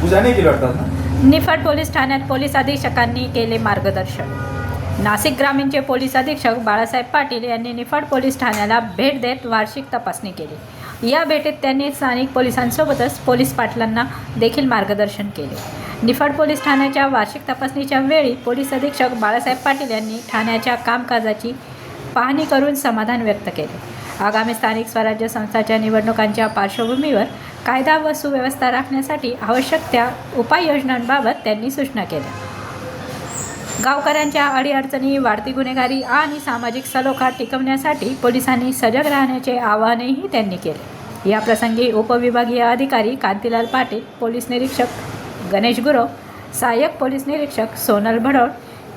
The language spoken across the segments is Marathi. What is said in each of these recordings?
पूजा नाही केली वाटतात निफाड पोलीस ठाण्यात पोलीस अधीक्षकांनी केले मार्गदर्शन. नाशिक ग्रामीणचे पोलीस अधीक्षक बाळासाहेब पाटील यांनी निफाड पोलीस ठाण्याला भेट देत वार्षिक तपासणी केली. या भेटीत त्यांनी स्थानिक पोलिसांसोबतच पोलीस पाटलांना देखील मार्गदर्शन केले. निफाड पोलीस ठाण्याच्या वार्षिक तपासणीच्या वेळी पोलीस अधीक्षक बाळासाहेब पाटील यांनी ठाण्याच्या कामकाजाची पाहणी करून समाधान व्यक्त केले. आगामी स्थानिक स्वराज्य संस्थाच्या निवडणुकांच्या पार्श्वभूमीवर कायदा व सुव्यवस्था राखण्यासाठी आवश्यक त्या उपाययोजनांबाबत त्यांनी सूचना केल्या. गावकऱ्यांच्या अडीअडचणी वाढती गुन्हेगारी आणि सामाजिक सलोखा टिकवण्यासाठी पोलिसांनी सजग राहण्याचे आवाहनही त्यांनी केले. या प्रसंगी उपविभागीय अधिकारी कांतीलाल पाटील पोलीस निरीक्षक गणेश गुरव सहाय्यक पोलीस निरीक्षक सोनल भडोळ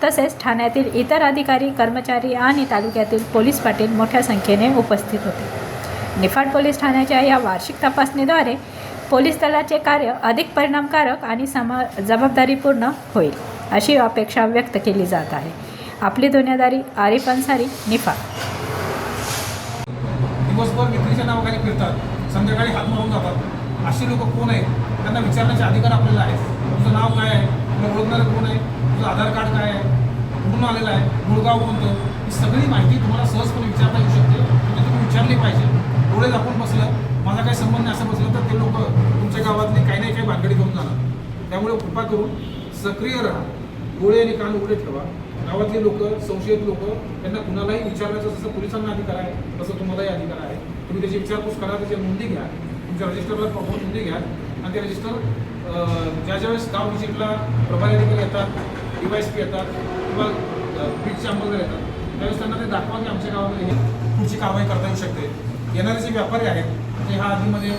तसेच ठाण्यातील इतर अधिकारी कर्मचारी आणि तालुक्यातील पोलीस पाटील मोठ्या संख्येने उपस्थित होते. निफाड पोलीस ठाण्याच्या या वार्षिक तपासणीद्वारे पोलीस दलाचे कार्य अधिक परिणामकारक आणि सम जबाबदारीपूर्ण होईल अशी अपेक्षा व्यक्त केली जात आहे. आपली दुनियादारी आरिफ अन्सारी निफाड. दिवसभर विक्रीच्या नावाखाली फिरतात संध्याकाळी हात मारून जातात. अशी लोक कोण आहेत? त्यांना विचारण्याचे अधिकार आपल्याला आहे तुझं नाव काय आहे? तुला ओळखणारं कोण आहे? तुझं आधार कार्ड काय आहे? कुठून आलेला आहे? मुळगाव कोणतं? ही सगळी माहिती तुम्हाला सहजपणे विचारता येऊ शकते. म्हणजे तुम्ही विचारली पाहिजे. डोळे दाखवून बसलं. माझा काही संबंध नाही असं बसलं तर ते लोक तुमच्या गावातले काही नाही काही भानगडी करून जाणार. त्यामुळे कृपा करून सक्रिय राहा. डोळे आणि कान उघडे ठेवा. गावातले लोक संशयित लोक त्यांना कुणालाही विचारण्याचं जसं पोलिसांना अधिकार आहे तसं तुम्हालाही अधिकार आहे. तुम्ही त्याची विचारपूस करा त्याची नोंदी घ्या. तुमच्या रजिस्टरला प्रॉपर नोंदी घ्या. आणि ते रजिस्टर ज्या ज्यावेळेस गाव विजिटला प्रभारी अधिकारी येतात पी येतात किंवा बीटचे वगैरे येतात. त्यावेळेस त्यांना ते दाखवा की आमच्या गावामध्ये हे पुढची कारवाई करता येऊ शकते. येणारे जे व्यापारी आहेत ते ह्या आधीमध्ये